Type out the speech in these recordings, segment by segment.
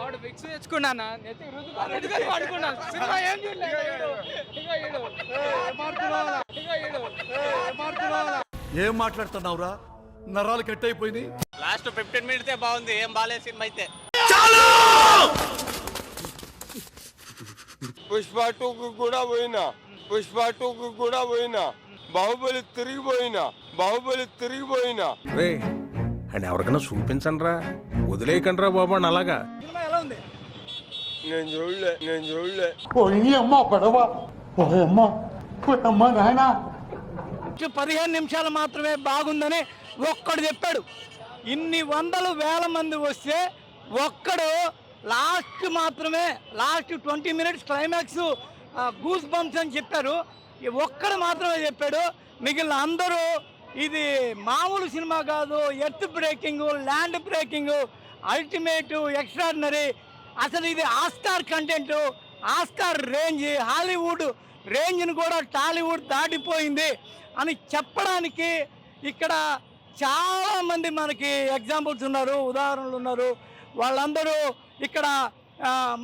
వాడు ఫిక్స్ తెచ్చుకున్నానా? నెత్తి రుద్దుకొని రుద్దుకొని పడుకున్నాను సినిమా ఏం చూడలేదు. ఏం మాట్లాడుతున్నావురా? నరాలు కట్ అయిపోయింది లాస్ట్ ఫిఫ్టీన్ మినిట్సే బాగుంది. ఏం బాగాలేదు సినిమా అయితే. పుష్ప టూకు కూడా పోయినా. పుష్ప టూకు కూడా పోయినా. బాహుబలి తిరిగిపోయినా బాహుబలి తిరిగిపోయినా రే అండ్ ఎవరికైనా చూపించండి రా వదిలేయకండి రా బాబు అని అలాగా. ఉంది నేను చూడలే నేను చూడలే ఫస్ట్ పదిహేను నిమిషాలు మాత్రమే బాగుందని ఒక్కడు చెప్పాడు ఇన్ని వందలు వేల మంది వస్తే ఒక్కడు లాస్ట్ మాత్రమే last twenty minutes climax goose bumps అని చెప్పారు ఒక్కడు మాత్రమే చెప్పాడు మిగిలిన అందరూ ఇది మామూలు సినిమా కాదు earth breaking land breaking ultimate extraordinary. అసలు ఇది Oscar content Oscar range Hollywood రేంజ్ని కూడా టాలీవుడ్ దాటిపోయింది అని చెప్పడానికి ఇక్కడ చాలామంది మనకి ఎగ్జాంపుల్స్ ఉన్నారు ఉదాహరణలు ఉన్నారు. వాళ్ళందరూ ఇక్కడ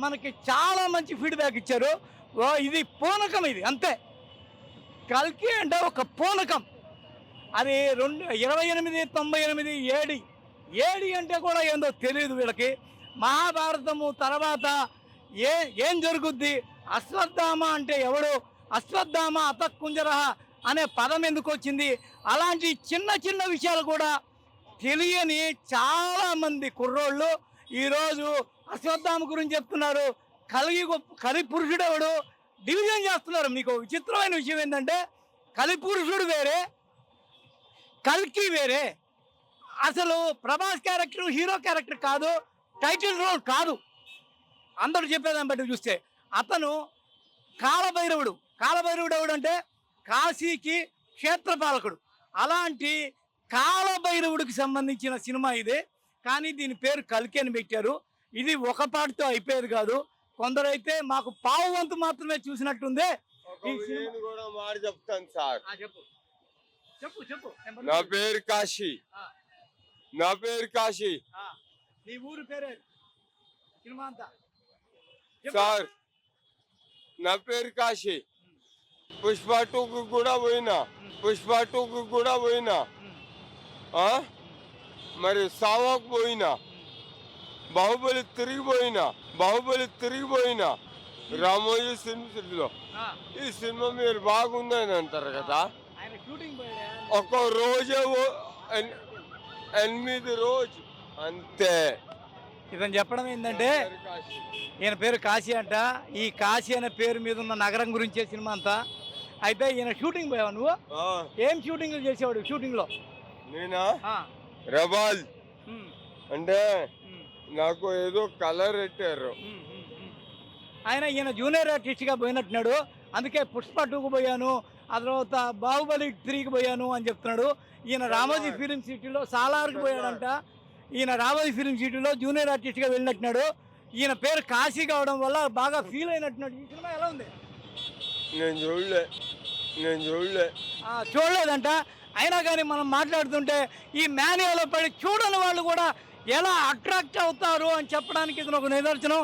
మనకి చాలా మంచి ఫీడ్బ్యాక్ ఇచ్చారు. ఓ, ఇది పూనకం ఇది అంతే. కల్కి అంటే ఒక పూనకం. అది రెండు ఇరవై ఎనిమిది తొంభై ఎనిమిది ఏడి ఏడి అంటే కూడా ఏందో తెలియదు వీళ్ళకి. మహాభారతము తర్వాత ఏ ఏం జరుగుద్ది? అశ్వత్థామ అంటే ఎవడు? అశ్వత్థామ అతక్కుంజరహ అనే పదం ఎందుకు వచ్చింది? అలాంటి చిన్న చిన్న విషయాలు కూడా తెలియని చాలామంది కుర్రోళ్ళు ఈరోజు అశ్వత్థామ గురించి చెప్తున్నారు. కలిగి కలి పురుషుడెవడు డివిజన్ చేస్తున్నారు. మీకు విచిత్రమైన విషయం ఏంటంటే కలిపురుషుడు వేరే కల్కి వేరే. అసలు ప్రభాస్ క్యారెక్టర్ హీరో క్యారెక్టర్ కాదు టైటిల్ రోల్ కాదు. అందరూ చెప్పేదాన్ని బట్టి చూస్తే అతను కాలభైరవుడు. కాలభైరవుడు ఎవడంటే కాశీకి క్షేత్రపాలకుడు. అలాంటి కాలభైరవుడికి సంబంధించిన సినిమా ఇది. కానీ దీని పేరు కల్కి అని పెట్టారు. ఇది ఒక పాటితో అయిపోయేది కాదు. కొందరైతే మాకు పావు వంతు మాత్రమే చూసినట్టుంది చెప్తాను సార్. చెప్పు. చెప్పు చెప్పు. నా పేరు కాశీ. నా పేరు కాశీ. నీ ఊరు పేరే. సార్ నా పేరు కాశీ. పుష్ప టూకు కూడా పోయినా. పుష్ప టూకు కూడా పోయినా? మరి సావాకు పోయినా. బాహుబలి తిరిగిపోయినా బాహుబలి తిరిగిపోయినా రామోజీ సినిమాలో ఈ సినిమా మీరు బాగుందని అంటారు కదా? ఒక రోజే ఎనిమిది రోజు. అంతే. ఇతను చెప్పడం ఏంటంటే. ఈయన పేరు కాశీ అంట. ఈ కాశీ అనే పేరు మీద ఉన్న నగరం గురించే సినిమా అంతా. అయితే ఈయన షూటింగ్ పోయావు నువ్వు? ఏం షూటింగ్ చేసేవాడు షూటింగ్లో నేనా రబాల్ అంటే నాకు ఏదో కలర్ పెట్టారు. ఆయన ఈయన జూనియర్ ఆర్టిస్ట్గా పోయినట్టున్నాడు. అందుకే పుష్ప టూకు పోయాను ఆ తర్వాత బాహుబలి త్రీకి పోయాను అని చెప్తున్నాడు. ఈయన రామోజీ ఫిలిం సిటీలో సాలార్కి పోయాడంట. ఈయన రామోజీ ఫిలిం సిటీలో జూనియర్ ఆర్టిస్ట్గా వెళ్ళినట్టున్నాడు. ఈయన పేరు కాశీ కావడం వల్ల బాగా ఫీల్ అయినట్టున్నాడు. ఈ సినిమా ఎలా ఉంది? నేను చూడలే. నేను చూడలే. చూడలేదంట. అయినా కానీ మనం మాట్లాడుతుంటే ఈ మాన్యువల్ పడి చూడని వాళ్ళు కూడా ఎలా అట్రాక్ట్ అవుతారు అని చెప్పడానికి ఇది ఒక నిదర్శనం.